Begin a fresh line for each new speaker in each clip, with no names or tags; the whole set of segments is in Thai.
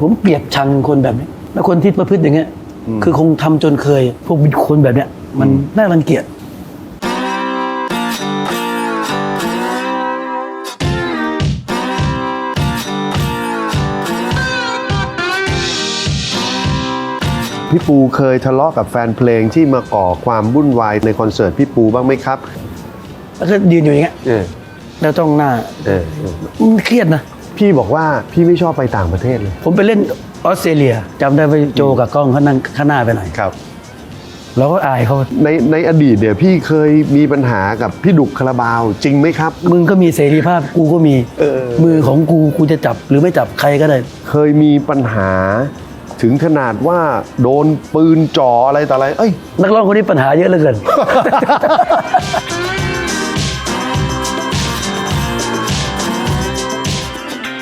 ผมเกลียดชังคนแบบนี้แล้วคนที่ประพฤติอย่างเงี้ย คือคงทำจนเคย พวกคนแบบเนี้ย มันน่ารังเกียจ
พี่ปูเคยทะเลาะกับแฟนเพลงที่มาก่อความวุ่นวายในคอนเสิร์ตพี่ปูบ้างไหมครับ
แล้วก็ยืนอยู่อย่างเงี้ย
เออ
แล้วจ้องหน้า
เออเออ
มันเครียดนะ
พี่บอกว่าพี่ไม่ชอบไปต่างประเทศเลย
ผมไปเล่นออสเตรเลียจำได้ไปโจกับกล้องเขานั่งข้างหน้าไปหน่อย
ครับ
เราก็อายเขา
ในในอดีตเนี่ยพี่เคยมีปัญหากับพี่ดุกคาราบาวจริงไหมครับ
มึงก็มีเสรีภาพกูก็มี
เออ
มือของกูกูจะจับหรือไม่จับใครก็ได้
เคยมีปัญหาถึงขนาดว่าโดนปืนจ่ออะไรต่ออะไร เอ้ย
นักร้องคนนี้ปัญหาเยอะเหลือเกิน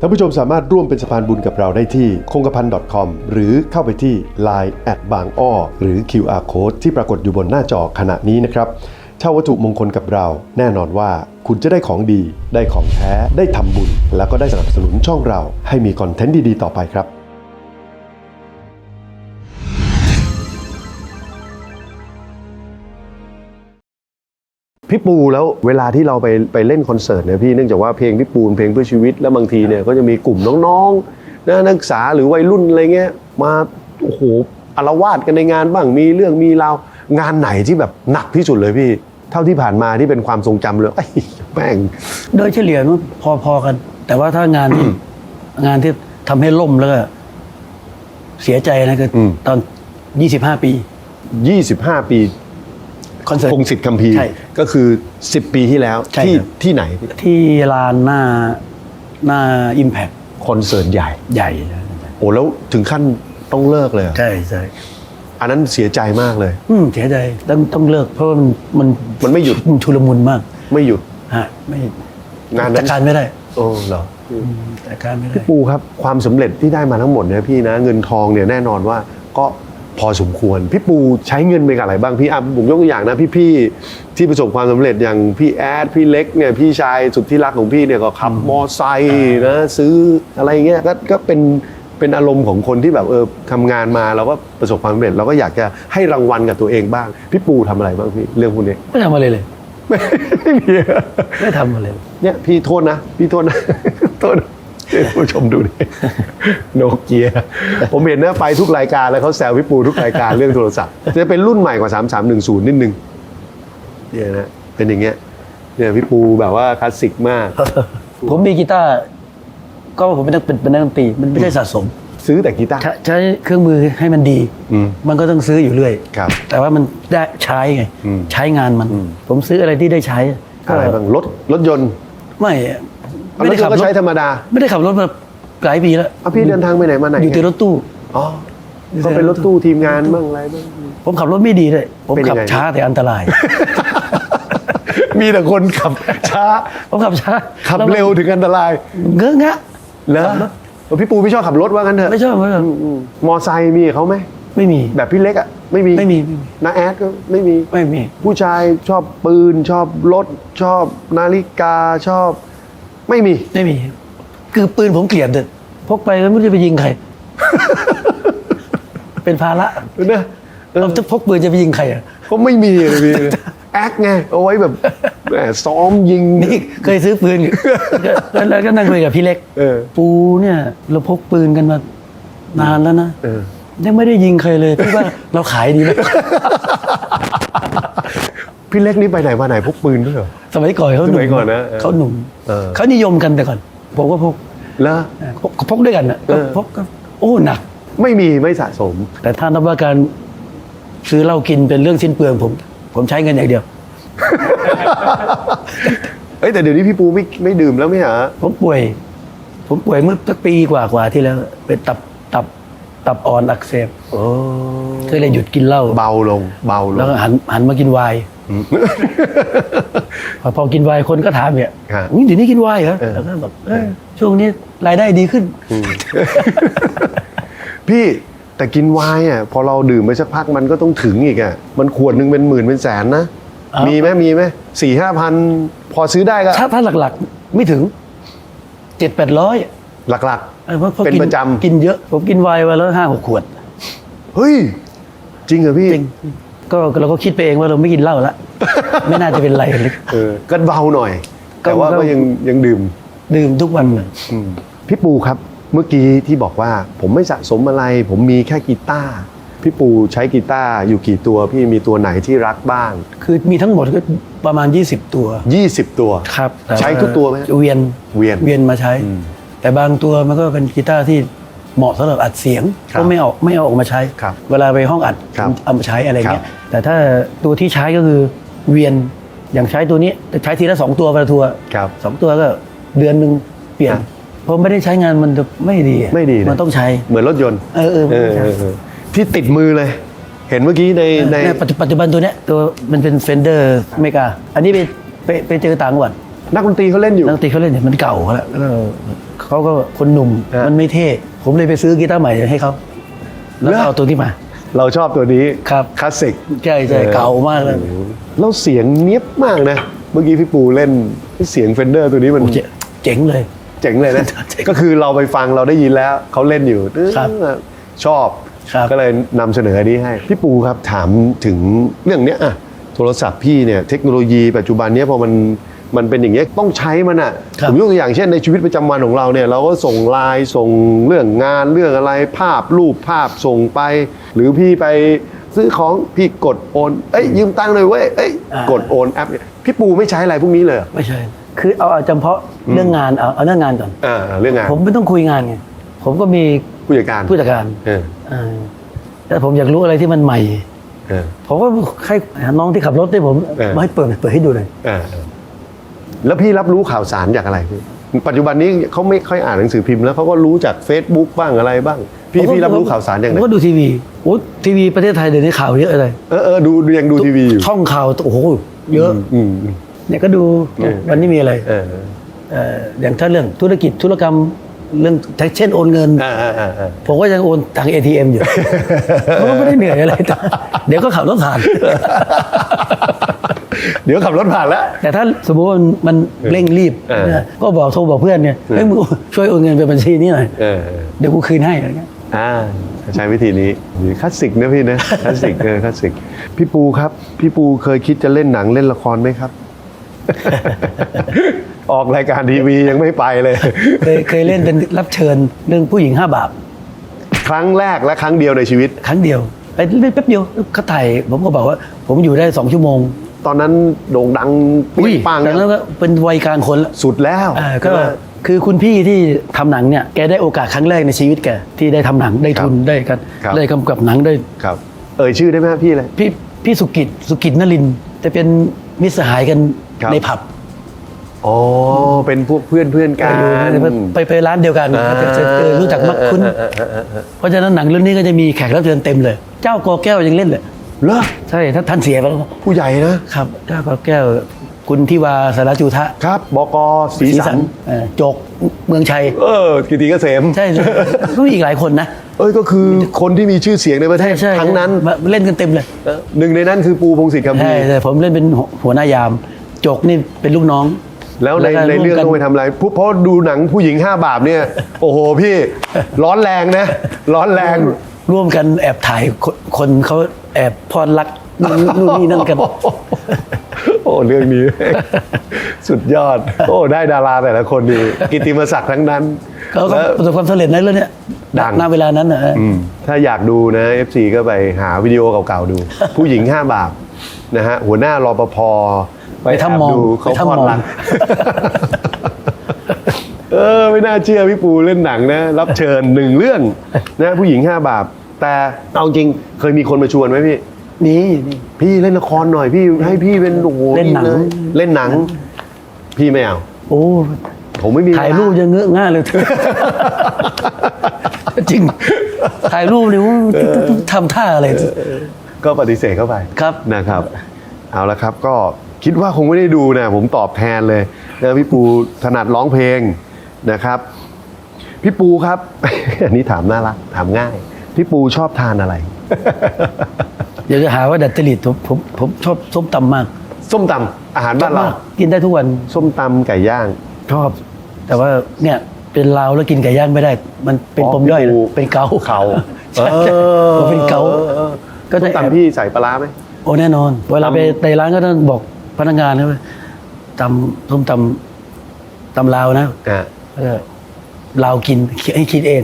ท่านผู้ชมสามารถร่วมเป็นสะพานบุญกับเราได้ที่คงกระพัน .com หรือเข้าไปที่ Line แอดบางอ้อหรือ QR Code ที่ปรากฏอยู่บนหน้าจอขณะนี้นะครับเช่าวัตถุมงคลกับเรา แน่นอนว่าคุณจะได้ของดี ได้ของแท้ ได้ทำบุญ แล้วก็ได้สนับสนุนช่องเรา ให้มีคอนเทนต์ดีๆ ต่อไปครับ พี่ปูแล้วเวลาที่เราไปไปเล่นคอนเสิร์ตเนี่ยพี่เนื่องจากว่าเพลงพี่ปูนเพลงเพื่อชีวิตแล้วบางทีเนี่ยก็จะมีกลุ่มน้องๆนะนักศึกษาหรือวัยรุ่นอะไรเงี้ยมาโอ้โหอารวาสกันในงานบ้างมีเรื่องมีราวงานไหนที่แบบหนักที่สุดเลยพี่ เท่าที่ผ่านมาที่เป็นความทรงจำเลยไอ้ยแม่ง
โดยเฉลี่ยมันพอๆกัน แต่ว่าถ้างานที่ งานที่ทำให้ล่มแล้วก็เสียใจนะคืออ
ม
ตอน 25 ปี
25 ปี
คอนเสิร์ต
พงศิษฐ์คัมภีร์
ใช่
ก็คือ 10 ปีที่แล้ว
ใช่
ที่
ครับ
ที่ไหน
ที่ลานหน้าหน้าอิมแพค
คอนเสิร์ตใหญ่
ใหญ่นะ
โอ้แล้วถึงขั้นต้องเลิกเลยเหรอ
ใช่ใช่
อันนั้นเสียใจมากเลย
อืมเสียใจต้องต้องเลิก เพราะว่ามันมัน
มันไม่หยุด
มันชุลมุนมาก
ไม่หยุด
ฮะไม่
งานนั้น
จัดการไม่ได้
โอ้เหรอ
จัดการไม่ได้
พี่ปูครับความสำเร็จที่ได้มาทั้งหมดเนี่ยพี่นะเงินทองเนี่ยแน่นอนว่าก็ พอสมควร พี่ปูใช้เงินไปกับอะไรบ้างพี่อะผมยกตัวอย่างนะพี่ๆที่ประสบความสำเร็จอย่างพี่แอดพี่เล็กเนี่ยพี่ชายสุดที่รักของพี่เนี่ยก็ขับมอไซค์นะซื้ออะไรเงี้ยก็ก็เป็นเป็นอารมณ์ของคนที่แบบเออทำงานมาเราก็ประสบความสำเร็จเราก็อยากจะให้รางวัลกับตัวเองบ้าง พี่ปูทำอะไรบ้างพี่เรื่องพวกนี้
ไม่ทำอะไรเลย
ไม่มีอะ
ไม่ทำอะไรเลย
เนี่ยพี่โทษนะ พี่โทษนะโทษนะให้ ผู้ชมดูดิโนเกียผมเห็นนะไปทุกรายการแล้วเขาแซวพี่ปูทุกรายการเรื่องโทรศัพท์ จะเป็นรุ่นใหม่กว่า 3310 นิดนึงเนี่ยนะเป็นอย่างเงี้ยเนี่ยพี่ปูแบบว่าคลาสสิกมาก
ผมมีกีตาร์ก็ผมเป็นนักเป็นเป็นนักดนตรีมันไม่ใช่สะสม
ซื้อแต่กีตาร์
ใช้ใช้เครื่องมือให้มันดี
อืม
มันก็ต้องซื้ออยู่เรื่อย
ครับ
แต่ว่ามันได้ใช้ไง
อืม
ใช้งานมัน
อืม
ผมซื้ออะไรที่ได้ใช้
อะไรบ้างรถรถยนต์
ไม่
รถยนต์ก็ใช้ธรรมดา
ไม่ได้ขับรถมาหลายปีแล้ว
เอาพี่เดินทางไปไหนมาไหน
อยู่ที่รถตู้
อ๋อก็เป็นรถตู้ทีมงานบ้างอะไรบ้าง
ผมขับรถไม่ดีเลยผม
เป็นยั
ขั
ง
บ
ไง
ช้าแต่อันตราย
มีแต่คนขับช้า
ผมขับช้า
ขับเร็วถึงอันตราย
เงอะงะ
เหรอพี่ปูไม่ชอบขับรถว่างั้นเถอะ
ไม่ชอบไม่ชอบ
มอไซค์มีกับเขาไหม
ไม่มี
แบบพี่เล็กอะไม่มี
ไม่มีไม่มี
นาแอดก็ไม่มี
ไม่มี
ผู้ชายชอบปืนชอบรถชอบนาฬิกาชอบ ไม่มี
ไม่มี คือปืนผมเกลียดเด็ดพกไปแล้วไม่รู้จะไปยิงใคร เป็นภาระ
นะเออ
เราจะพกปืนจะไปยิงใครอะ
ก็ไม่มีเลยพี่แอคไงเอาไว้แบบแหมซ้อมยิง
นี่เคยซื้อปืนแล้วแล้วก็นั่งคุยกับพี่เล็ก
เออ
ปูเนี่ย เราพกปืนกันมานานแล้วนะ
เออ
ยังไม่ได้ยิงใครเลยพี่ว่าเราขายดีไหม
พี่เล็กนี่ไปไหนมาไหนพกปืนด้วยเหรอ
สมัยก่อนเขาหนุ่
สมั
ม
ยก่อนนะเออ
เขาหนุ่ม
เออ
เขานิยมกันแต่ก่อน ผมก็พก
แล้ว
พกพกด้วยกันนะ
เออ
พกก็โอ้หนัก
ไม่มีไม่สะสม
แต่ถ้านับว่าการซื้อเหล้ากินเป็นเรื่องสิ้นเปลืองผมผมใช้เงินอย่างเดียว
เอ้ยแต่เดี๋ยวนี้พี่ปูไม่ไม่ดื่มแล้วไม่เหรอ
ผมป่วย ผมป่วยเมื่อสักปีกว่ากว่าๆที่แล้ว เป็นตับตับตับอ่อนอักเสบ
โอ้
ก็เลยหยุดกินเหล้า
เบาลง เบาล
แล้ว
ง
ก็หันหันมากินไวน์ พอพอกินไวน์คนก็ถามเนี่ย
ครับ
อุ๊ยเดี๋ยวนี้กินไวน์เหรอ
เออ
แล้วก็บอกเออช่วงนี้รายได้ดีขึ้น
พี่แต่กินไวน์อะพอเราดื่มไปสักพักมันก็ต้องถึงอีกอะมันขวดหนึ่งเป็นหมื่นเป็นแสนนะ
อ้าว
มีไหมมีไหมสี่ห้าพันพอซื้อได้ก็
ถ้าถ้าหลักๆไม่ถึงเจ็ดแปดร้อย
หลัก เป็น
กิ
ประจำ
กินเยอะ ผมกินไวน์วันละห้าหกขวด
ๆ เฮ้ย จริงเหรอพี่
จริง ก็เราก็คิดไปเองว่าเราไม่กินเหล้าละ ไม่น่าจะเป็นไรเลย
เออก็เบาหน่อย
ก็
แต่ว่า
ก็
ก็ยังยังดื่ม
ดื่มทุกวันเลย
พี่ปูครับ เมื่อกี้ที่บอกว่าผมไม่สะสมอะไร ผมมีแค่กีตาร์พี่ปูใช้กีตาร์อยู่กี่ตัวพี่มีตัวไหนที่รักบ้าง
คือมีทั้งหมดก็ประมาณ 20 ตัว
20 ตัว
ครับแต่
ใช้ทุกตัวไหม
เวียน
เวียน
เวียนมาใช้ แต่บางตัวมันก็เป็นกีตาร์ที่ เหมาะสำหรับอัดเสียง
ครับ
ก็ไม่เอาไม่เอาออกมาใช้
ครับ
เวลาไปห้องอัด
ครับ
เอามาใช้อะไรเงี้ย
ครับ
แต่ถ้าตัวที่ใช้ก็คือเวียนอย่างใช้ตัวนี้ใช้ทีละสองตัวประทัวร์
ครับ
สองตัวก็เดือนหนึ่งเปลี่ยน
ครับ
เพราะไม่ได้ใช้งานมันจะไม่ดีอะ
ไม่ดีะ
มันต้องใช้
เหมือนรถยนต์
เออเออ
เออเออเออที่ติดมือเลย เห็นเมื่อกี้ในใน
เนี่ยปัจจุปัจจุบันตัวเนี้ยตัวมันเป็นเฟนเดอร์อเมริกาอันนี้ไปไปไปเจอต่างจังหวัด
นักดนตรีเขาเล่นอยู่
นักดนตรีเขาเล่นเนี่ยมันเก่าแล้วแล้วก็เขาก็คนหนุ่ม
ฮะ
มันไม่เท่ ผมเลยไปซื้อกีตาร์ใหม่ให้เขาแล้วก็
เหรอ
เอาตัวนี้มา
เราชอบตัวนี้
ครับ
คลาสสิก
ใช่ใช่เก่ามากเลย
แล้วเสียงเนี้ยบมากนะ เมื่อกี้พี่ปูเล่นเสียงเฟนเดอร์ตัวนี้มัน
โอ้เจ๋เจ๋งเลย
เจ๋งเลยนะ
เจ๋ง
ก็คือเราไปฟังเราได้ยินแล้วเขาเล่นอยู่
ครับ
ชอบ
ครับ
ก็เลยนำเสนออันนี้ให้ พี่ปูครับถามถึงเรื่องเนี้ยอะโทรศัพท์พี่เนี่ยเทคโนโลยีปัจจุบันเนี้ยพอมัน มันเป็นอย่างเงี้ยต้องใช้มันอะ
ครับ
ผมยกตัวอย่างเช่นในชีวิตประจำวันของเราเนี่ยเราก็ส่งไลน์ส่งเรื่องงานเรื่องอะไรภาพรูปภาพส่งไป หรือพี่ไปซื้อของพี่กดโอนเอ้ยยืมตังค์เลยเว้ยเอ้ย
อ่าก
ดโอนแอปเนี่ยพี่ปูไม่ใช้อะไรพวกนี้เลยเหรอ
ไม่ใช่คือเอาเอาเฉพาะเรื่องงานเอาเอาเรื่องงานก่อน
อ่าเรื่องงาน
ผมไม่ต้องคุยงานไงผมก็มี
ผู้จัดการ
ผู้จัดการ
เออ
อ่าแต่ผมอยากรู้อะไรที่มันใหม่
เออ
ผมก็ให้น้องที่ขับรถให้ผม
เออ
มาให้เปิดเปิดให้ดูหน่อย
เออเออ แล้วพี่รับรู้ข่าวสารจากอะไรพี่ปัจจุบันนี้เขาไม่ค่อยอ่านหนังสือพิมพ์แล้วเขาก็รู้จาก Facebook บ้างอะไรบ้าง พี่
ผมก็
พี่รับรู้ข่าวสารจากไห
ผ
น
มก็ดูทีวีโอ้ทีวีประเทศไทยเดี๋ยวนี้ข่าวเยอะเลย
เออเออดูดูยังดูทีวีอยู่
ช่องข่าวโอ้โหเยอะ
อืมอืม
เนี่ยก็ดู
เออ
วันนี้มีอะไร
เออ
เอ่ออย่างถ้าเรื่องธุรกิจธุรกรรมเรื่องเช่นโอนเงิน
เออเออเออเออ
ผมก็ยังโอนทาง ATM อยู่ผมก็ไม่ได้เหนื่อยอะไรเดี๋ยวก็ขับรถผ่าน
เดี๋ยวขับรถผ่านแล้ว
แต่ถ้าสมมติว่ามันมันเร่งรีบ
เออ
นะก็บอกโทรบอกเพื่อนเนี่ยเฮ้ยมึงช่วยโอนเงินไปบัญชีนี้หน่อย
เออเออ
เดี๋ยวกูคืนให้อะไรเงี้ย
อ่าใช้วิธีนี้คลาสสิกนะพี่นะคลาสสิกเออคลาสสิกพี่ปูครับ พี่ปูเคยคิดจะเล่นหนังเล่นละครไหมครับ ออกรายการทีวียังไม่ไปเลย
เคยเคยเล่นเป็นรับเชิญเรื่องผู้หญิงห้าบาป
ครั้งแรกและครั้งเดียวในชีวิต
ครั้งเดียวไปเล่นแป๊บเดียวเขาถ่ายผมก็บอกว่า ผมอยู่ได้สองชั่วโมง
ตอนนั้นโด่งดังเปรี้ยงปัง
แต่นั้นก็เป็นวัยกลางคนแล้ว
สุดแล้ว
อ่าก็
ใช่ไหม
คือคุณพี่ที่ทำหนังเนี่ยแกได้โอกาสครั้งแรกในชีวิตแกที่ได้ทำหนังได้ทุน
ครับ
ได้กัน
ครับ
ได้กำกับหนังได้
ครับ เอ่ยชื่อได้ไหมฮะพี่เลย
พี่พี่สุกิจสุกิจนลินทร์จะเป็นมิตรสหายกัน
ครับ
ในผับ
อ๋อเป็นพวกเพื่อนเพื่อนๆกัน
อยู่ไปไปร้านเดียวกัน
อ่า
จะจะเออรู้จักมักคุ้น
เออเออเออเออ
เพราะฉะนั้นหนังเรื่องนี้ก็จะมีแขกรับเชิญเต็มเลย เจ้ากอแก้วยังเล่นเลย
เหรอ
ใช่ท่านท่านเสียไปแล้ว
ผู้ใหญ่นะ
ครับเจ้ากอแก้วคุณทิวาสารจูทะ
ครับบกศรีสัน
เอ่อโจกเมืองชัย
เออกิติเกษม
ใช่ก็มีอีกหลายคนนะ
เอ้ยก็คือคนที่มีชื่อเสียงในประเทศ
ใช่
ทั้งนั้น
มาเล่นกันเต็มเลย
เออหนึ่งในนั้นคือปูพงศิษฐ์คำพี
ใช่แต่ผมเล่นเป็นหัวหน้ายามโจกนี่เป็นลูกน้อง
แล้วใน
ก็
ในเรื่อง
วมกัน
ต้องไปทำอะไรเพราะเพราะดูหนังผู้หญิงห้าบาปเนี่ย โอ้โหพี่ ร้อนแรงนะ ร้อนแรง
ร่วมกันแอบถ่ายคนคนเขาแอบพรรักนู่นนู่นนี่นั่นกัน
โอ้เรื่องนี้ สุดยอด โอ้ได้ดาราแต่ละคนดีกิตติมศักดิ์ทั้งนั้น
เขาก็
แล้ว
ประสบความสำเร็จในเรื่องเนี้ย
ดัง
ณเวลานั้นนะ
อืมถ้าอยากดูนะ FC ก็ไปหาวิดีโอเก่าๆดู ผู้หญิงห้าบาปนะฮะหัวหน้ารอปภ
ไปถ้ำมอง
แบดูเขา
ไปถ้ำ
พอด
มอง
รักเออ ไม่น่าเชื่อพี่ปูเล่นหนังนะ รับเชิญหนึ่งเรื่องนะผู้หญิงห้าบาป แต่เอาจริงเคยมีคนมาชวนไหมพี่
นี่นี่
พี่เล่นละครหน่อยพี่ให้พี่เป็นโอ้โห
เล่นหนัง
ยเล่นหนัง พี่ไม่เอา
โอ้
ผมไม่มี
ถ่ายรูปยังเงื้อง่าเลยจริง ถ่ายรูปนี่ว่าทำท่าอะไร
ก็ปฏิเสธเข้าไป
ครับ
นะครับ เอาละครับก็คิดว่าคงไม่ได้ดูนะ ผมตอบแทนเลยนะพี่ปูถนัดร้องเพลงนะครับ พี่ปูครับ อันนี้ถามน่ารักถามง่าย พี่ปูชอบทานอะไร
เดี๋ยวจะหาว่าดัดจริตผมผมผมชอบส้มตำมาก
ส้มตำอาหารบ้านเรา
มากกินได้ทุกวัน
ส้มตำไก่ย่าง
ชอบ แต่ว่าเนี่ยเป็นลาวแล้วกินไก่ย่างไม่ได้ มันเป็น
อ๋อ
ปมย่อย
พี่ปู
นะเป็นเกา
เขา
ใช่ใช่ผมเป็นเกาก็
ส้
จะ
ม
แอบ
ตำพี่ใส่ปลาร้าไหม
โอ้แน่นอน เวลา
ตำ
ไปในร้านก็ต้องบอกพนักงานนะว่าตำส้มตำตำลาวนะ
อ่า
แล้วก็ลาวกินให้คิดเอง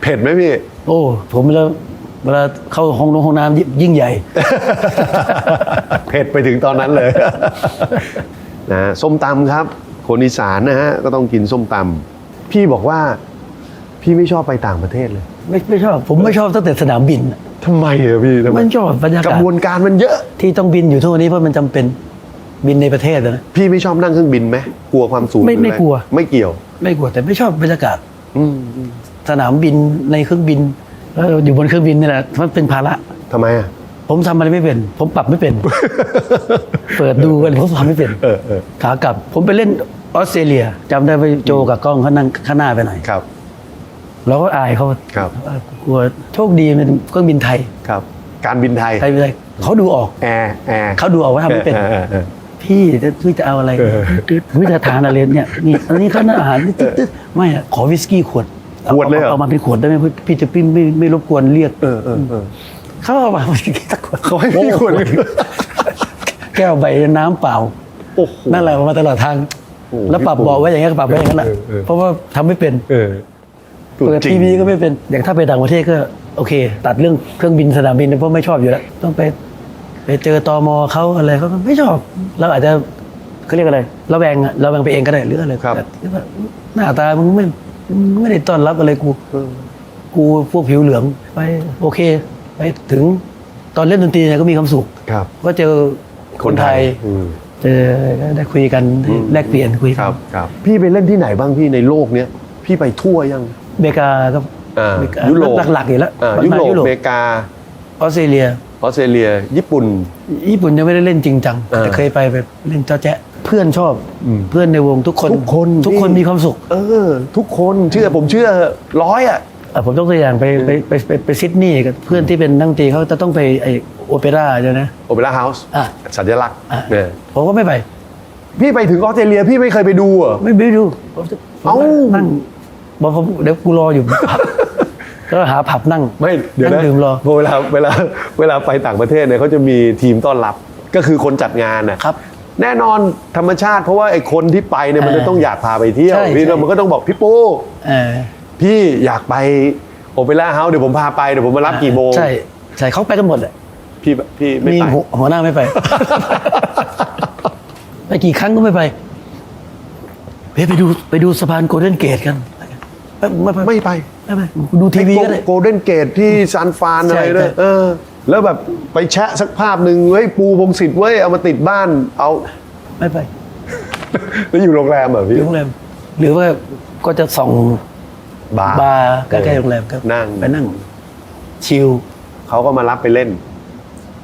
เผ็ดไหมพี่
โอ้ ผมเวลาเวลาเข้าห้องน้ำห้องน้ำยิ่งยิ่งใหญ่
เผ็ดไปถึงตอนนั้นเลย นะส้มตำครับ คนอีสานนะฮะ ก็ต้องกินส้มตำพี่บอกว่าพี่ไม่ชอบไปต่างประเทศเลย
ไม่ไม่ชอบ ผมไม่ชอบตั้งแต่สนามบินน่ะ
ทำไมอะพี่ทำไม
ไม่ชอบบรรยาก
กา
ศ
ระบวนการมันเยอะ
ที่ต้องบินอยู่ทุกวันนี้เพราะมันจำเป็น บินในประเทศอะนะ
พี่ไม่ชอบนั่งเครื่องบินไหมกลัวความสูง
ไม่
หรือ
ไม่
อะร
กลัว
ไม่เกี่ยว
ไม่กลัวแต่ไม่ชอบบรรยากาศ
อืม
สนามบินในเครื่องบินแล้วอยู่บนเครื่องบินนี่แหละมันเป็นภาระ
ทำไมอะ
ผมทำอะไรไม่เป็น ผมปรับไม่เป็น เปิดดูกันผมทำไม่เป็น
เออเออ
ขากลับ ผมไปเล่นออสเตรเลียจำได้ไปโจกับกล้องเขานั่งข้างหน้าไปหน่อย
ครับ
เราก็อายเขา
ครับ
กลัวโชคดีเป็นเครื่องบินไทย
ครับ การบินไทย
ไทยไม่ได้เขาดูออก
แอร์แอร์
เขาดูออกว่าทำไม่เป็น
ออออออ
พี่จะพี่จะเอาอะไร
เออ
พี่จะทานอะไรเนี่ยนี่อันนี้เขาหน้าอาหารตึ๊ดตึ๊ดไม่อะขอวิสกี้ขวด
ขวดเลยเหรอ
เอามาเป็นขวดได้ไหมพี่พี่จะพี่ไม่ไม่รบกวนเรียก
เออเออเออ
เขาเอามาวิสกี้สักขวด
เขาให้พี่ขวดหนึ่ง
แก้วใบน้ำเปล่า
โอ้โห
นั่นแหละมาตลอดทาง
โอ้โห
แล้วปรับ
พี่ปู
เบอกไว้อย่างเงี้ยก็ปรับไว้อย่างนั้นแหละ
เออเออ
เพราะว่าทำไม่เป็น
เออ
เปิดทีวีก็ไม่เป็นอย่างถ้าไปต่างประเทศก็โอเค ตัดเรื่องเครื่องบินสนามบินเพราะไม่ชอบอยู่แล้วต้องไป ไปเจอตอมเขาอะไรเขาก็ไม่ชอบเราอาจจะเขาเรียกอะไรระแวงอะระแวงไปเองก็ได้หรืออะไร
ครับ
แต่หรือว่าหน้าตามึงไม่มึงไม่ได้ต้อนรับอะไรกู กูพวกผิวเหลืองไปโอเค ไปถึงตอนเล่นดนตรีเนี่ยก็มีความสุข
ครับ
ก็เจอคนไทย
อืม
เจอได้คุยกันได้แลกเปลี่ยนคุย
ค
กั
รั
น
บครับ พี่ไปเล่นที่ไหนบ้างพี่ในโลกเนี้ย พี่ไปทั่วยัง
อเมริกาก็
อ่า
อเมริกา
ยุโรป
หลักๆอยู่แล้ว
อ่า
มา
ยุโรป
ยุโรป
อเมริกา
ออสเตรเลีย
ออสเตรเลีย ญี่ปุ่น
ญี่ปุ่นยังไม่ได้เล่นจริงจัง
อ่า
แต่เคยไปแบบเล่นเจ้าแจ๊ะเพื่อนชอบ
อืม
เพื่อนในวงทุกคน
ทุกคน
ทุกคน
พี่
มีความสุข
เออ ทุกคนเชื่อผมเชื่อร้อยอะ
อะผมต้องตัวอย่างไปไปไปไปไปซิดนีย์กับเพื่อนที่เป็นนักดนตรีเขาจะต้องไปไอโอเปร่าใช่ไหม
โอเปร่าเฮาส์
อะ
สัญลักษณ์
อะ
เนี่ย
ผมก็ไม่ไป
พี่ไปถึงออสเตรเลียพี่ไม่เคยไปดูเหรอ
ไม่ไม่ดูผมจะผม
เอ้า
นั่งบอกผมเดี๋ยวกูรออยู่ ก็หาผับนั่ง
ไม่เดี๋ยวนะ
นั่งดื่มรอ
เวลาเวลาเวลาไปต่างประเทศเนี่ยเขาจะมีทีมต้อนรับก็คือคนจัดงานนะครับ แน่นอนธรรมชาติเพราะว่าไอ้คนที่ไปเนี่ยมัน
เออ
จะต้องอยากพาไปเที่ยว
ใช่
พี่
ใช่
แล้วมันก็ต้องบอกพี่ปู
เออ
พี่อยากไปโอเปร่าเฮาส์เดี๋ยวผมพาไปเดี๋ยวผมมารับกี่โมง
ใช่ใช่เขาไปกันหมดแหละ
พี่พี่ไม่
มี
ไป
หัวหัวหน้าไม่ไป ไปกี่ครั้งก็ไม่ไปเฮ้ยไปดูไปดูสะพานโกลเด้นเกตกัน ไม่ไป
ไม่ไป
ไม่ไปดูทีวีก็ได้
โกลเด้นเกตที่ซานฟรานอะไร
ใช่
ด้วย
ใช่
เออ แล้วแบบไปแชะสักภาพหนึ่งเฮ้ยปูพงศิษฐ์เว้ยเอามาติดบ้านเอา
ไม่ไป
แล้วอยู่โรงแรมเหรอ
อ
พี่
ยู่โรงแรม หรือว่าก็จะส่อง
บาร์
บาร์ใกล้ๆโรงแรมครับ
นั่ง
ไปนั่ง ชิล
เขาก็มารับไปเล่น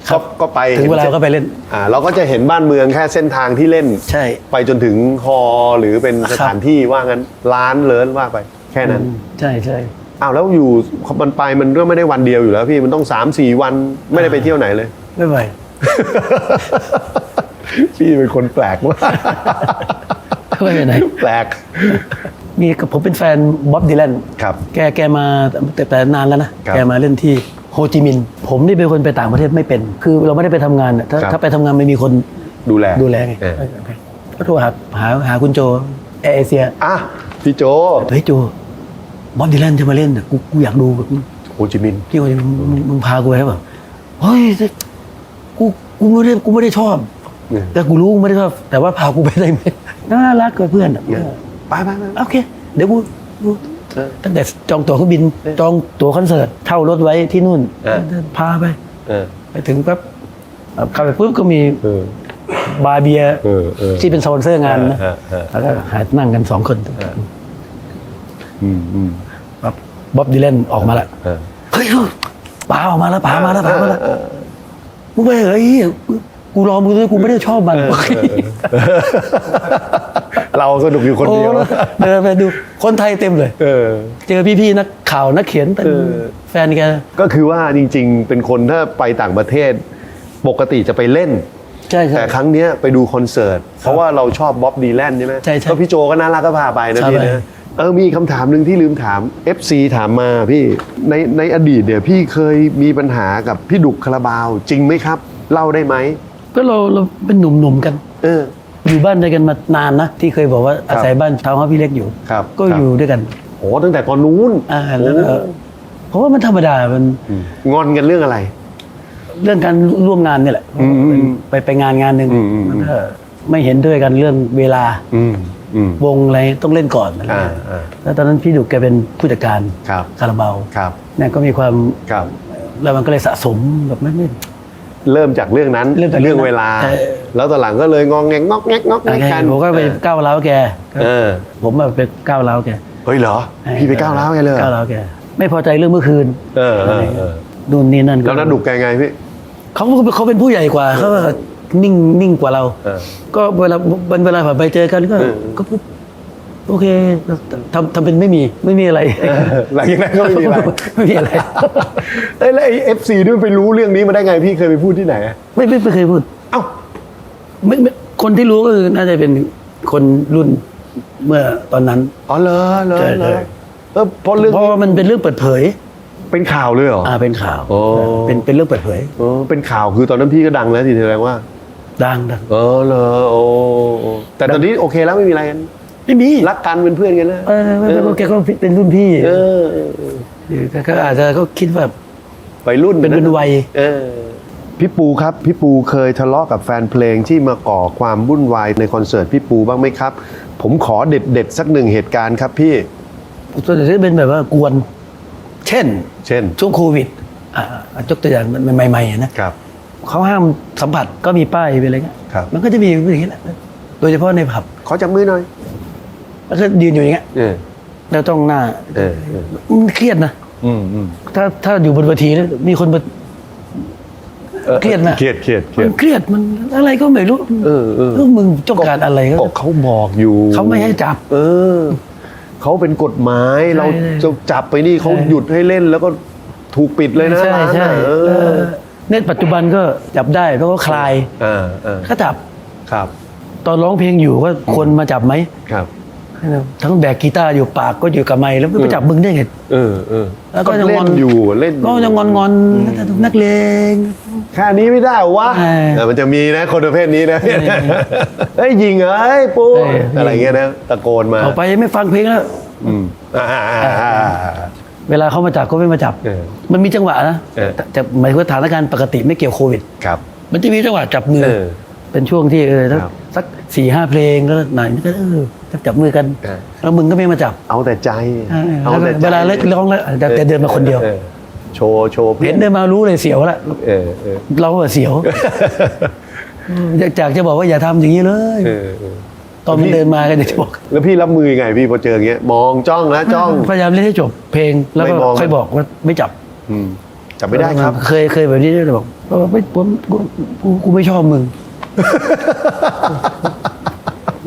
ครับ
ก็ก็ไป
ถึงเวลาก็ไปเล่น
อ่า เราก็จะเห็นบ้านเมืองแค่เส้นทางที่เล่น
ใช่
ไปจนถึงฮอลล์หรือเป็น
ครับ
สถานที่ว่างั้นร้านเลินว่าไป แค่นั้น
อืมใช่ใช่
อ้าวแล้วอยู่มันไปมันก็ไม่ได้วันเดียวอยู่แล้วพี่มันต้อง3ามสี่วันไม่ได้ไปเที่ยวไหนเลย
ไม่ไป
พี่เป็นคนแปลกมาก
ไม่ไปไหน
แปลก
มีกับผมเป็นแฟนบ๊อบดีแลน
ครับ
แกแกมาแต่แต่นานแล้วนะ
ครับ
แกมาเล่นที่โฮจิมินห์ผมนี่เป็นคนไปต่างประเทศไม่เป็น คือเราไม่ได้ไปทำงานน่ะถ้า
ครับ
ถ้าไปทำงานไม่มีคน
ดูแล
ดูแลไง
เออ
ก็โทรหาหาหาคุณโจแอร์เอเชีย
อะพี่โจ
เฮ้ยโจ บ๊อบดีแลนจะมาเล่นน่ะกูกูอยากดูแบบ
โฮจิมินห์
พี่คนมึงมึงมึงพากูไปแล้วแบบเฮ้ยกูกูไม่ได้กูไม่ได้ชอบ
เนี่ย
แต่กูรู้กูไม่ได้ชอบแต่ว่าพากูไปได้ไหมน่ารักกับเพื่อนอะ
เนี่ยไปไปไป
โอเค เดี๋ยวกูกู
เออ
ตั้งแต่จองตั๋วเครื่องบินจองตั๋วคอนเสิร์ตเช่ารถไว้ที่นู่น
เออ
พาไป
เออ
ไปถึงปั๊บเอ่อเข้าไปปุ๊บก็มี
เออ
บาร์เบียร์
เออเออ
ที่เป็นสปอนเซอร์งานนะ
เออเออ
แล้วก็หานั่งกันสองคน
อื มอืม
ปั๊บบ๊อบดีแลนออกมาละ
เออ
เฮ้ยลูกป๋าออกมาแล้วป๋ามาแล้วป๋ามาแล้ว
เออ
มึงไปเหรอไอ้เหี้ยกูรอมึงด้วยกูไม่ได้ชอบมัน
เราสนุกอยู่คน
โอ้
เดียว
แล้วเดินไปดูคนไทยเต็มเลย
เออ
เจอพี่ๆนักข่าวนักเขียนเป็น
เออ
แฟนแก
ก็คือว่าจริง ๆ เป็นคนถ้าไปต่างประเทศ ปกติจะไปเล่น
ใช่ใช่
แต่ครั้งเนี้ยไปดูคอนเสิร์ต เพราะว่าเราชอบบ๊อบดีแลนใช่ไหม
ใช่ใช่
ก็พี่โจก็น่ารักก็พาไปนะ
ใช่
พี่
ไป
นะ เออมีคำถามหนึ่งที่ลืมถาม FC ถามมาพี่ในในอดีตเนี่ยพี่เคยมีปัญหากับพี่ดุกคาราบาว จริงไหมครับ เล่าได้ไหม
ก็เราเราเป็นหนุ่มๆกัน
เออ
อยู่บ้านด้วยกันมานานนะที่เคยบอกว่าอาศัยบ้านชาวเขาพี่เล็กอยู่
ครับ
ก็
ครับ
อยู่ด้วยกัน
โอ้ตั้งแต่ตอนนู้น
อ่าแล้วก็เพราะว่ามันธรรมดามัน
โอ้งอนกันเรื่องอะไร
เรื่องการร่วมงานนี่แหละ
อืมอืม
ไปไปงานงานหนึ่ง
อืมอืม
มันก็ไม่เห็นด้วยกันเรื่องเวลา
อืม อืม
วงอะไรต้องเล่นก่อนอะไร
อ่า
เงี้ย
อ่า
แล้วตอนนั้นพี่ดุกแกเป็นผู้จัดการ
ครับ
คาราบาว
ครับ
เนี่ยก็มีความ
ครับ
แล้วมันก็เลยสะสมแบบไม่ไม่
เริ่มจากเรื่องนั้น
เริ่มจากเรื่องนั้น
เวลา
ใช่
แล้วตอนหลังก็เลยงองแงงงอกแงกงอก
อะ
แง
ไร
กกัน
ผมก็ไปก้าวร้าวแก
เออ
ผมแบบไปก้าวร้าวแก
เฮ้ยเหรอ พี่ไปก้าวร้าวไงเลยเหรอ
ก้าวร้าวแก ไม่พอใจเรื่องเมื่อคืน
เออเออเออ
นู่นนี่นั่น
แล้วนัดดุกแกไงพี่
เขาเขาเป็นผู้ใหญ่กว่าเขาก็ นิ่งนิ่งกว่าเรา
เออ
ก็เวลาวันเวลาผ่านไปเจอกันก็
เออ
ก็พูดโอเคทำทำเป็นไม่มีไม่มีอะไร
หลังจากนั้นก็ไม่มีอะไร
ไม่มีอะไร
เอ้ยแล้วไอ้เอฟซีด้วยไปรู้เรื่องนี้มาได้ไงพี่เคยไปพูดที่ไหนอะ
ไม่ไม่ไม่เคยพูด
เอ้า
ไม่ไม่คนที่รู้ก็คือน่าจะเป็นคนรุ่นเมื่อตอนนั้น
อ๋อเหรอเหรอ
ใช่
เหร
ใช่
อเออเพราะเรื่อง
เพราะว่ามันเป็นเรื่องเปิดเผย
เป็นข่าวเลยเหรอ
อ่าเป็นข่าว
โอ้
เป็นเป็นเรื่องเปิดเผย
เออเป็นข่าวคือตอนนั้นพี่ก็ดังแล้วทีแสดงว่า
ดังดัง
เออเหรอโอ้โอ้แต่ตอนนี้โอเคแล้วไม่มีอะไรกัน
ไม่มี
รักกันเป็นเพื่อนกันแล้ว
เออไม่ไม่แกก็เป็นรุ่นพี่
เออเออเออ
แต่ก็อาจจะก็คิดแบบ
ไปรุ่น
เป็นเป็นวัย
เออพี่ปูครับพี่ปูเคยทะเลาะกับแฟนเพลงที่มาก่อความวุ่นวายในคอนเสิร์ตพี่ปูบ้างไหมครับ ผมขอเด็ดเด็ดๆสักหนึ่งเหตุการณ์ครับพี่
ส่วนใหญ่จะเป็นแบบว่ากวน เช่น
เช่น
ช่วงโควิดอ่ายกตัวอย่างใหม่ๆอะนะครับ เขาห้ามสัมผัสก็มีป้ายไปอะไรเงี้ย
ครับ
มันก็จะมีอย่างนี้แหละโดยเฉพาะในผับ
ขอจับมือหน่อย
แล้วก็ยืนอยู่อย่างเงี้ย
เออ
แล้วต้องหน้า
เออเออ
มันเครียดนะ
อืมอืม
ถ้าถ้าอยู่บนเวทีแล้วมีคนมาเครียดนะ
เครียดเครียดเครี
มั
ยด
นเครียดมันอะไรก็ไม่รู้
เออเออ
แล้วมึงต้องการอะไรก็
ก็เขาบอกอยู่
เขาไม่ให้จับ
เออเขาเป็นกฎหมายเรา
ใช่
จะจับไปนี่เขา
ใช่
หยุดให้เล่นแล้วก็ถูกปิดเลยนะ
ใช่
ร้าน
ใช่
น่ะเอ
เอ
อ
อ เนี่ยปัจจุบันก็จับได้เพราะว่าคลาย
อ่าอ่า
ก็จับ
ครับ
ตอนร้องเพลงอยู่ก็คนมาจับไหม
ครับ
ทั้งแบกกีตาร์อยู่ปากก็อยู่กับไม้แล้วไม่ไปจับมึงได้ไง
เออเออ
แล้วก็ยัง
เล่
งอน
นอยู่เล่น
ก็ยังงอนงอนๆนักเลง
แค่นี้ไม่ได้เหรอวะ
เออ
เออมันจะมีนะคนประเภทนี้นะเฮ้ยยิงเหรอเฮ้ยปู
เอออ
อะไรเงี้ยนะตะโกนมา
ออกไปไม่ฟังเพลงแล้ว
อืมอ่าอ่าอ่าอ่าอ่า
เวลาเขามาจับก็ไม่มาจับ
เออ
มันมีจังหวะนะ
เออ
แต่แต่หมายถึงว่าสถานการณ์ปกติไม่เกี่ยวโควิด
ครับ
มันจะมีจังหวะจับมือ
เออ
เป็นช่วงที่เออสัก
ครับ
สักสี่ห้าเพลงก็หน่อยก็เออจับจับมือกัน
เออ
แล้วมึงก็ไม่มาจับ
เอาแต่ใจ
เออ
เอาแต่ใจ
เวลาเลิกร้องแล้วแต่แต่เดินมาคนเดียว
ออโชว์โชว์พื่อ
เห็นเดินมารู้เลยเสียวแล้ว
เออเออ
เราก็เสียวอยากจากจะบอกว่าอย่าทำอย่างนี้เลย
เออเออ
ตอนมันเดินมาก็จะบอก
แล้วพี่รับมือยังไงพี่พอเจออย่างเงี้ยมองจ้องนะจ้อง
พยายามเล่นให้จบเพลงแล้ว
ไม่
ก็
มอง
ค่อยบอกว่าไม่จับ
อืมจับไม่ได้ครับ
เคยเคยแบบนี้ด้วยบอกว่าไม่ผมกูกูกูไม่ชอบมึง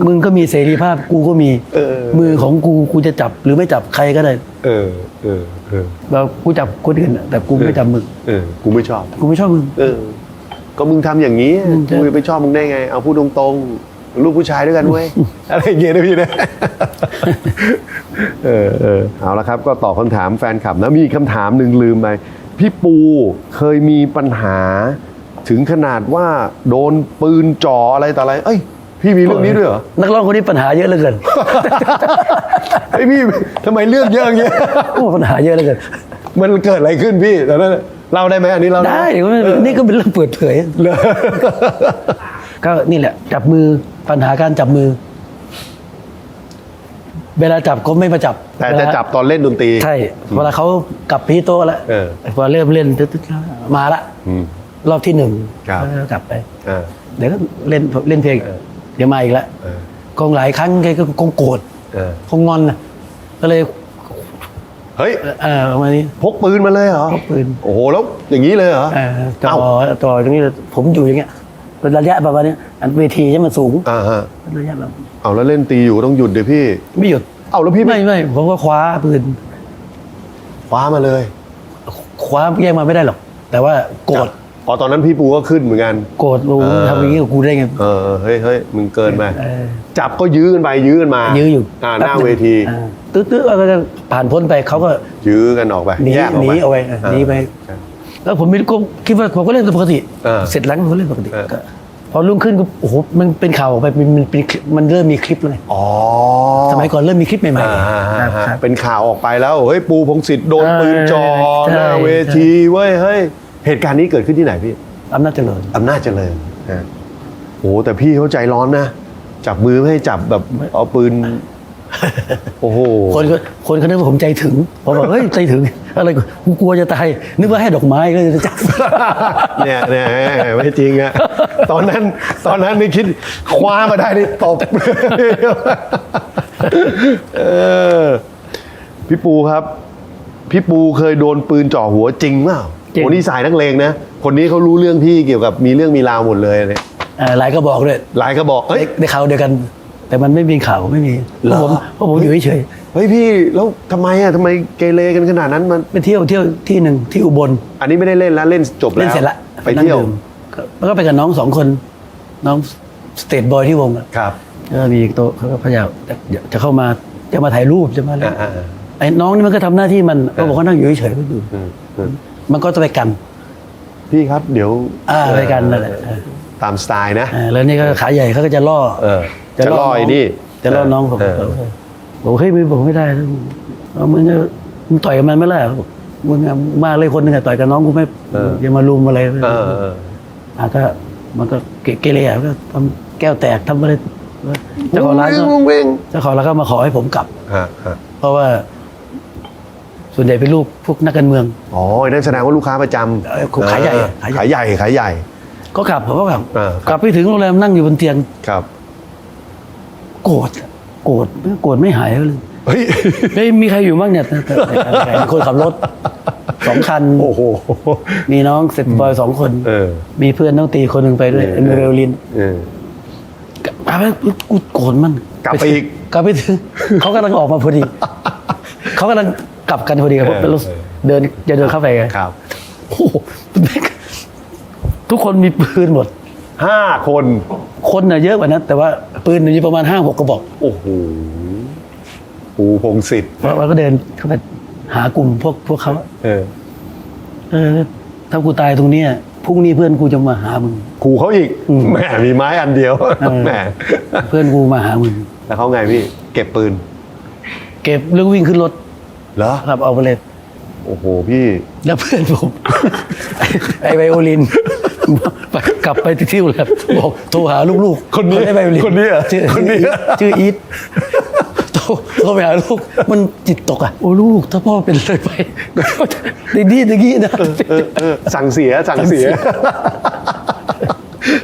มึงก็มีเสรีภาพกูก็มี
เออ
มือของกูกูจะจับหรือไม่จับใครก็ได้
เออ เออเออ
เรากูจับคนอื่นอะแต่กูไม่จับมึง
เออกูไม่ชอบ
กูไม่ชอบมึง
เออ ก็มึงทำอย่างนี้
อืมใช่
กูจะไปชอบมึงได้ไง เอาพูดตรงๆ ลูกผู้ชายด้วยกันเว้ย อะไรอย่างเงี้ยนะพี่นะเออเออเอาละครับก็ตอบคำถามแฟนคลับนะมีอีกคำถามหนึ่งลืมไปพี่ปูเคยมีปัญหา ถึงขนาดว่าโดนปืนจ่ออะไรต่ออะไร เอ้ย พี่มีเรื่องนี้ด้วยเหรอ
นักร้องคนนี้ปัญหาเยอะเหลือเกิน
ไอยพี่ทำไมเรื่องเยอะอย่างเงี้ย
โอ้ปัญหาเยอะเหลือเกิน
มันเกิดอะไรขึ้นพี่ตอนนั้นเล่าได้ไหมอันนี้เล่า
ได้
หม
ก็ไม่นี่ก็เป็นเรื่องเปิดเผย
เลย
ก็นี่แหละ จับมือ ปัญหาการจับมือ เวลาจับก็ไม่มาจับ
แต่จะจับตอนเล่นดนตรี
ใช่เวลาเขากลับพี่โต๊ะแล้ว
เออ
พอเริ่มเล่นตึ๊ดๆแล้วมาละ
อืม
รอบที่หนึ่ง
ครับ
แล้วก็กลับไป
อ่า
เดี๋ยวก็เล่นเล่นเพลง
เออ
เดี๋ยวมาอีกแล้ว
เออ
คงหลายครั้งแกก็คงโกรธ
เออ
คงงอนนะก็เลย
เฮ้ย
เออประมาณนี้
พกปืนมาเลยเหรอ
พกปืน
โอ้โหแล้วอย่างนี้เลยเหรอ
เออจอ
เอ้า
จอตรงนี้เลยผมอยู่อย่างเงี้ย เป็นระยะประมาณนี้อันเวทีใช่ไหมมันสูง
อ่าฮะ
เป็นระยะแบบ
เอาแล้วเล่นตีอยู่ก็ต้องหยุดเดี๋ยวพี่
ไม่หยุด
เอาแล้วพี่ไม่
ไม่ไม่ผมก็คว้าปืน
คว้ามาเลย
คว้าแย่งมาไม่ได้หรอก แต่ว่าโกรธ
อ๋อตอนนั้นพี่ปูก็ขึ้นเหมือนกัน
โกรธรู้
เออ
ทำอย่างนี้กับกูได้ไง
เออเออเฮ้ยเฮ้ยมึงเกินไป
เออ
จับก็ยื้อกันไปยื้อกันมา
ยื้ออยู่
อ่าห
แป๊บ
น้า
นึ่ง
เวที
อ่าตื้อๆแล้วก็จะผ่านพ้นไปเขาก็
ยื้อกันออกไป
หนี
แยกออก
หนี
ไป
เอาไว้เออหนีไป
ใช่
แล้วผมไม่ก็คิดว่าผมก็เล่นปกติ
เออ
เสร็จแล้วผมก็เล่นปกติ
เออ
ก็พอรุ่งขึ้นก็โอ้โหมันเป็นข่าวออกไปมันมันเป็นคลิปมันเริ่มมีคลิปแล้วไง
อ๋อ
สมัยก่อนเริ่มมีคลิปใหม่
อ่า
ๆ
ฮะ
ครับ
ฮะ
ครับ
เป็นข่าวออกไปแล้วเฮ้ยปูพงศิษฐ์โดน
เออ
ปืนจ่อ
ใช่
หน้าเวทีเว้ยเฮ้ยเหตุการณ์นี้เกิดขึ้นที่ไหนพี่
อำนาจเจริญ
อำนาจเจริญฮะโอ้แต่พี่เขาใจร้อนนะ จับมือไม่ให้จับแบบเอาปืน โอ้โห
คนก็คนเขานึกว่าผมใจถึงผมบอกเฮ้ยใจถึง อะไรกูกลัวจะตายนึกว่าให้ดอกไม้ก็จะจับ
เนี่ยเนี่ยไม่จริงอะตอนนั้นตอนนั้นนี่คิดคว้ามาได้นี่ตบเออพี่ปูครับ พี่ปูเคยโดนปืนจ่อหัวจริงเปล่า
จริง
โอ้นี่สายนักเลงนะ คนนี้เขารู้เรื่องพี่เกี่ยวกับมีเรื่องมีราวหมดเลยเนี่ย
เอ่อหลายก็บอกด้วย
หลายก็บอกเฮ้ย
ในข่าวเดียวกัน แต่มันไม่มีข่าวไม่มีเพ
เหรอ
ราะผมเพราะผมอยู่เฉย
เฮ้ยพี่แล้วทำไมอะทำไมเกเรกันขนาดนั้นมัน
ๆไปเที่ยวเที่ยวที่หนึ่งที่อุบล
อันนี้ไม่ได้เล่นแล้วเล่นจบแล้ว
เล่นเสร็จละ
ไปเที่ยว
นั่งดื่มก็แล้วก็ไปกับน้องสองคน น้องสเตทบอยที่วงอะ
ครับ
ก็มีอีกโต๊ะเขาก็พยายามจะจะเข้ามาจะมาถ่ายรูปจะมาอะไร
อ่าอ่าอ่า
ไอ้น้องนี่มันก็ทำหน้าที่มันก็บอกว่านั่งอยู่เฉยๆก็อยู่
อืมอืม
มันก็จะไปกัน
พี่ครับเดี๋ยว
อ่าไปกันนั่นแหละเออ
ตามสไตล์นะ
อ่าแล้วนี่ก็ขาใหญ่เขาก็จะล่อ
เออ จะล่อไอ้นี่
จะล่อน้องผม
เออ
บอกเฮ้ยมึงบอกไม่ได้นะเอามึงจะมึงต่อยกับมันไม่ได้หรอกมึงอะมาเลยคนหนึงอะต่อยกับน้องกูไม่อย่ามาลุมอะไร
เออเออ
อะก็มันก็เกเกเรอะก็ทำแก้วแตกทำอะไรเจ้าของร้านก็
วิ่งวิ่ง
เจ้าของร้านก็มาขอให้ผมกลับ
ฮะฮะ
เพราะว่า ส่วนใหญ่เป็นลูกพวกนักการเมือง
อ๋อไอ้นั่นแสดงว่าลูกค้าประจำ
เออขายใหญ่อะ
เออขายใหญ่ขายใหญ่
ก็กลับผมก็กลับ
อ่าครับ
กลับไปถึงโรงแรมนั่งอยู่บนเตียง
ครับ
โกรธโกรธโกรธไม่หายเลย
เฮ้ย
ไม่มีใครอยู่บ้างเนี่ยแต่แต่แต่แต่มีคนขับรถสองคัน
โอ้โห
มีน้องเสร็จบอยสองคน
เออ
มีเพื่อนน้องตีคนหนึ่งไปด้วย
เออ
เอมิเรลลิน
เออ
กลับมาแล้วกูโกรธมัน
กลับไปอีก
กลับไปถึงเขากำลังออกมาพอดี เขากำลังกลับกันพอดีครับ
เออ
เป็นรถ
เออ
เดินจะเดินเข้าไปไง
ครับ
โอ้โห ทุกคนมีปืนหมด
ห้าคน
คนน่ะเยอะกว่านั้น แต่ว่าปืนมีประมาณห้าหกกระบอก
โอ้โหปูพงศิษฐ์
เราก็เดินเข้าไปหากลุ่มพวกพวกเขา
เออ
เออถ้ากูตายตรงเนี้ยพรุ่งนี้เพื่อนกูจะมาหามึง
ขู่เขาอีก
อืม
แหมมีไม้อันเดียว
เออ
แหม
เพื่อนกูมาหามึง
แล้วเขาไงพี่ เก็บปืน
เก็บแล้ววิ่งขึ้นรถ
เหรอ
ขับเอาไปเลย
โอ้โหพี่
แล้วเพื่อนผม ไอ้ไอ้ไวโอลินไป กลับไปที่โรงแรมบอกโทรหาลูกๆ
คนนี้
ไอ้ไวโอลิน
คนนี้เหรอ
ชื่อ
คนนี้เหรอ
ชื่ออีทโทรโทรไปหาลูกมันจิตตกอะโอ้ลูกถ้าพ่อเป็นอะไรไปดีดีดีนะ
เออเออสั่งเสียสั่งเสีย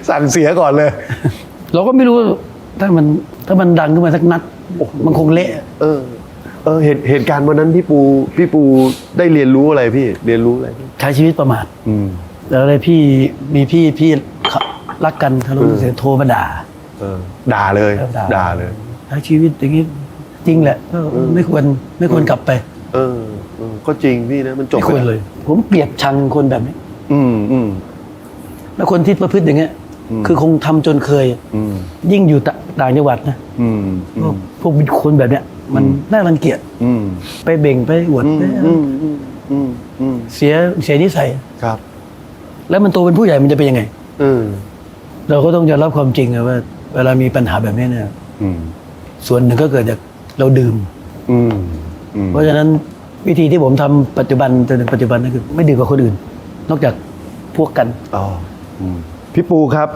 สั่งเสียก่อนเลย
เราก็ไม่รู้ถ้ามันถ้ามันดังขึ้นมาสักนัดมันคงเละ
เออเออเหตุเหตุการณ์วันนั้นพี่ปูพี่ปูได้เรียนรู้อะไรพี่เรียนรู้อะไรพี่
ใช้ชีวิตประมาท
อืม
แล้วเลยพี่มีพี่พี่รักกันทะเลาะกันเสียโทรมาด่า
เออด่าเลย
แล้วด่า
ด่าเลย
ใช้ชีวิตอย่างนี้จริงแหละก็ไม่ควรไม่ควรกลับไป
เออเออก็จริงพี่นะมันจบ
ไม่ควรเลย ผมเกลียดชังคนแบบนี้
อืมอืม
แล้วคนที่ประพฤติอย่างเงี้ย
อืม
คือคงทำจนเคย
อืม
ยิ่งอยู่ตะต่างจังหวัดนะ
อืมอื
พวก
ม
พวกคนแบบเนี้ย มันน่ารังเกียจ
อืม
ไปเบ่งไปอวด
อืม
ไป
อืมอืมอืมอืม
เสียเสียนิสัย
ครับ
แล้วมันโตเป็นผู้ใหญ่มันจะเป็นยังไง
อืม
เราก็ต้องยอมรับความจริงนะว่า เวลามีปัญหาแบบนี้เนี่ย
อืม
ส่วนหนึ่งก็เกิดจากเราดื่ม
อืมอืม
เพราะฉะนั้นวิธีที่ผมทำปัจจุบันจนถึงปัจจุบันนั่นคือ ไม่ดื่มกับคนอื่น นอกจากพวกกัน
อ๋ออืมพี่ปูครับ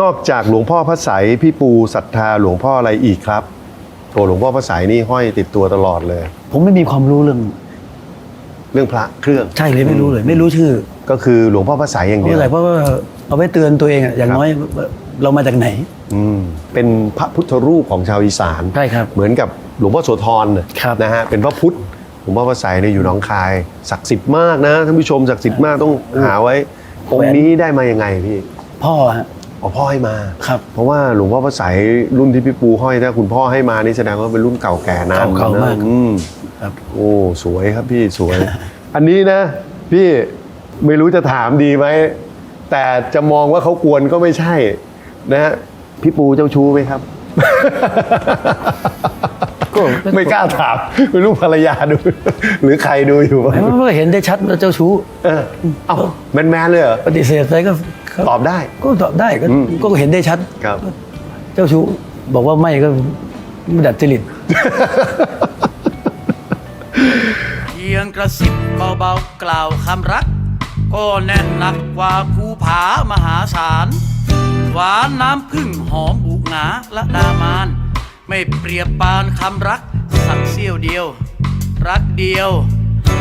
นอกจากหลวงพ่อพระไสยพี่ปูศรัทธาหลวงพ่ออะไรอีกครับโอ้หลวงพ่อพระไสยนี่ห้อยติดตัวตลอดเลย
ผมไม่มีความรู้เรื่อง
เรื่องพระเครื่อง
ใช่เลยไม่รู้เลย ไม่รู้ชื่อ
ก็คือหลวงพ่อพระไสยอย่าง
เพ
เดียว
ราะอะไรเพราะว่าเอาไว้เตือนตัวเองอะอย่าง
ครับ
น้อยว่าเรามาจากไหน
อืมเป็นพระพุทธรูปของชาวอีสาน
ใช่ครับ
เหมือนกับหลวงพ่อโสธรน่ะ
ครับ
นะฮะเป็นพระพุทธหลวงพ่อพระไสยเนี่ยอยู่หนองคายศักดิ์สิทธิ์มากนะท่านผู้ชมศักดิ์สิทธิ์มากต้องหาไว้องค์นี้ได้มายังไงพี่
พ่อฮะ
อ๋อพ่อให้มา
ครับ
เพราะว่าหลวงพ่อพระไสยรุ่นที่พี่ปูห้อยถ้าคุณพ่อให้มานี่แสดงว่าเป็นรุ่นเก่าแก่นาน
เก่าๆมาก
นะอืม
ครับ
โอ้ สวยครับพี่สวย อันนี้นะ พี่ ไม่รู้จะถามดีไหม แต่จะมองว่าเขากวนก็ไม่ใช่ นะฮะพี่ปูเจ้าชู้ไหมครับ
ก็
ไม่กล้าถามไม่รู้ภรรยาดู หรือใครดูอยู่บ้าง
มันก็เห็นได้ชัดว่าเจ้าชู้
เออเอ้าแมนแมนๆเลยเหรอ
ปฏิเสธไปก็ก็
ตอบได้
ก็ตอบได้ก็
อืม
ก็เห็นได้ชัด
ครับ
เจ้าชู้บอกว่าไม่ก็ไม่ดัดจริต
เพียงกระซิบเบาๆกล่าวคำรัก ก็แน่นหนักกว่าภูผามหาศาล หวานน้ำพึ่งหอมอุกหงาละดามาน ไม่เปรียบปานคำรักสักเสี้ยวเดียว รักเดียว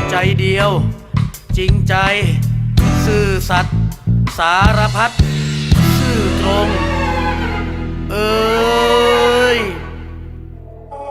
ใจเดียว จริงใจ ซื่อสัตย์สารพัดซื่อตรง เอ้ย